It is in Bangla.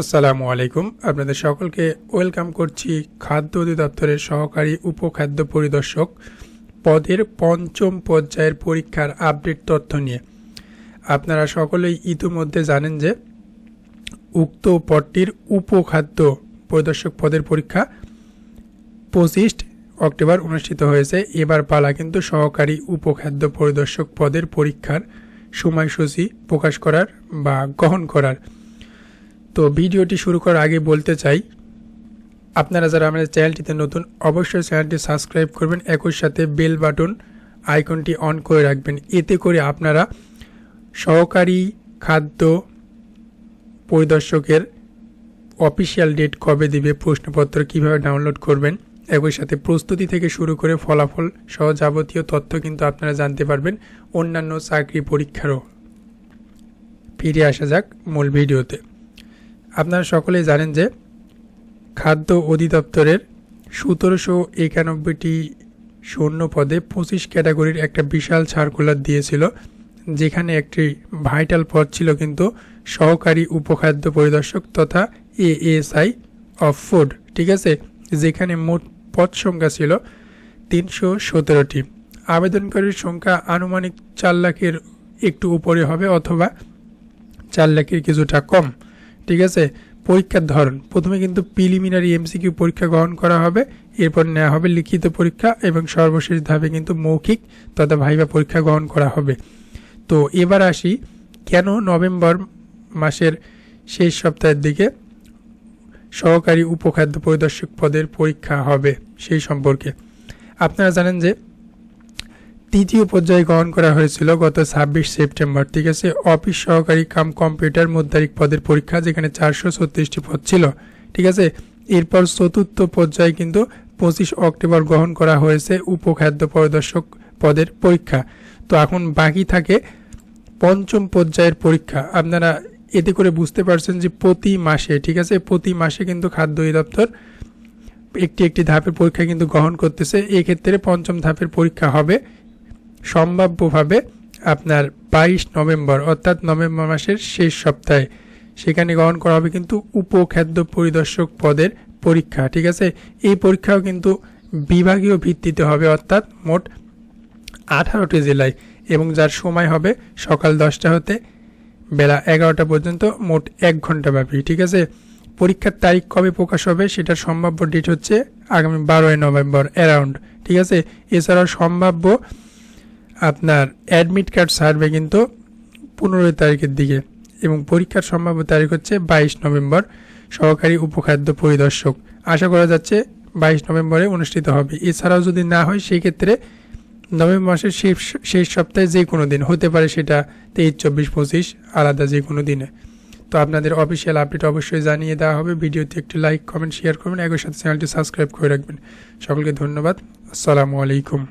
আসসালামু আলাইকুম। আপনাদের সকলকে ওয়েলকাম করছি খাদ্য অধিদপ্তরের সহকারী উপখাদ্য পরিদর্শক পদের পঞ্চম পর্যায়ের পরীক্ষার আপডেট তথ্য নিয়ে। আপনারা সকলেই ইতিমধ্যে জানেন যে উক্ত পদটির উপখাদ্য পরিদর্শক পদের পরীক্ষা পঁচিশ অক্টোবর অনুষ্ঠিত হয়েছে। এবার পালা কিন্তু সহকারী উপখাদ্য পরিদর্শক পদের পরীক্ষার সময়সূচি প্রকাশ করার বা গ্রহণ করার। তো ভিডিওটি শুরু করার আগে বলতে চাই, আপনারা যারা আমাদের চ্যানেলটিতে নতুন, অবশ্যই চ্যানেলটি সাবস্ক্রাইব করবেন, একই সাথে বেল বাটন, আইকনটি অন করে রাখবেন। এতে করে আপনারা সহকারী খাদ্য পরিদর্শকের অফিসিয়াল ডেট কবে দিবে, প্রশ্নপত্র কীভাবে ডাউনলোড করবেন, একই সাথে প্রস্তুতি থেকে শুরু করে ফলাফল সহ যাবতীয় তথ্য কিন্তু আপনারা জানতে পারবেন, অন্যান্য চাকরি পরীক্ষারও। ফিরে আসা যাক মূল ভিডিওতে। আপনারা সকলেই জানেন যে খাদ্য অধিদপ্তরের সতেরোশো একানব্বইটি শূন্য পদে পঁচিশ ক্যাটাগরির একটা বিশাল সার্কুলার দিয়েছিল, যেখানে একটি ভাইটাল পদ ছিল কিন্তু সহকারী উপখাদ্য পরিদর্শক তথা এএসআই অফ ফুড, ঠিক আছে? যেখানে মোট পদ সংখ্যা ছিল তিনশো সতেরোটি। আবেদনকারীর সংখ্যা আনুমানিক চার লাখের একটু উপরে হবে অথবা চার লাখের কিছুটা কম। ঠিক আছে? পরীক্ষার ধরন। প্রথমে কিন্তু প্রিলিমিনারি এমসিকিউ পরীক্ষা গ্রহণ করা হবে, এরপর নেওয়া হবে লিখিত পরীক্ষা এবং সর্বশেষ ধাপে কিন্তু মৌখিক তথা ভাইবা পরীক্ষা গ্রহণ করা হবে। তো এবার আসি, কেন নভেম্বর মাসের শেষ সপ্তাহের দিকে সহকারী উপখাদ্য পরিদর্শক পদের পরীক্ষা হবে সেই সম্পর্কে? আপনারা জানেন যে তৃতীয় পর্যায়ে গ্রহণ করা হয়েছিল গত ছাব্বিশ সেপ্টেম্বর। ঠিক আছে, অফিস সহকারী কাম কম্পিউটার মুদ্রারিক পদের পরীক্ষা, যেখানে চারশো ছত্রিশটি পদ ছিল। ঠিক আছে, এরপর চতুর্থ পর্যায়ে কিন্তু পঁচিশ অক্টোবর গ্রহণ করা হয়েছে উপখাদ্য পরিদর্শক পদের পরীক্ষা। তো এখন বাকি থাকে পঞ্চম পর্যায়ের পরীক্ষা। আপনারা এতে করে বুঝতে পারছেন যে প্রতি মাসে, ঠিক আছে, প্রতি মাসে কিন্তু খাদ্য অধিদপ্তর একটি একটি ধাপের পরীক্ষা কিন্তু গ্রহণ করতেছে। এক্ষেত্রে পঞ্চম ধাপের পরীক্ষা হবে। সম্ভাব্যভাবে আপনার বাইশ নভেম্বর, অর্থাৎ নভেম্বর মাসের শেষ সপ্তাহে সেখানে গ্রহণ করা হবে কিন্তু উপখাদ্য পরিদর্শক পদের পরীক্ষা, ঠিক আছে? এই পরীক্ষাও কিন্তু বিভাগীয় ভিত্তিতে হবে, অর্থাৎ মোট আঠারোটি জেলায় এবং যার সময় হবে সকাল দশটা হতে বেলা এগারোটা পর্যন্ত মোট এক ঘণ্টা ব্যাপী, ঠিক আছে? পরীক্ষার তারিখ কবে প্রকাশ হবে সেটার সম্ভাব্য ডেট হচ্ছে আগামী বারোই নভেম্বর অ্যারাউন্ড ঠিক আছে? এছাড়াও সম্ভাব্য আপনার অ্যাডমিট কার্ড সার্ভে কিন্তু পনেরোই তারিখের দিকে এবং পরীক্ষার সম্ভাব্য তারিখ হচ্ছে বাইশ নভেম্বর, সহকারী উপখাদ্য পরিদর্শক। আশা করা যাচ্ছে বাইশ নভেম্বরে অনুষ্ঠিত হবে। এছাড়াও যদি না হয় সেই ক্ষেত্রে নভেম্বর মাসের শেষ শেষ সপ্তাহে যে কোনো দিন, হতে পারে সেটা তেইশ, চব্বিশ, পঁচিশ, আলাদা যে কোনো দিনে। তো আপনাদের অফিসিয়াল আপডেট অবশ্যই জানিয়ে দেওয়া হবে। ভিডিওতে একটি লাইক কমেন্ট শেয়ার করবেন একই সাথে চ্যানেলটি সাবস্ক্রাইব করে রাখবেন। সকলকে ধন্যবাদ। আসসালামু আলাইকুম।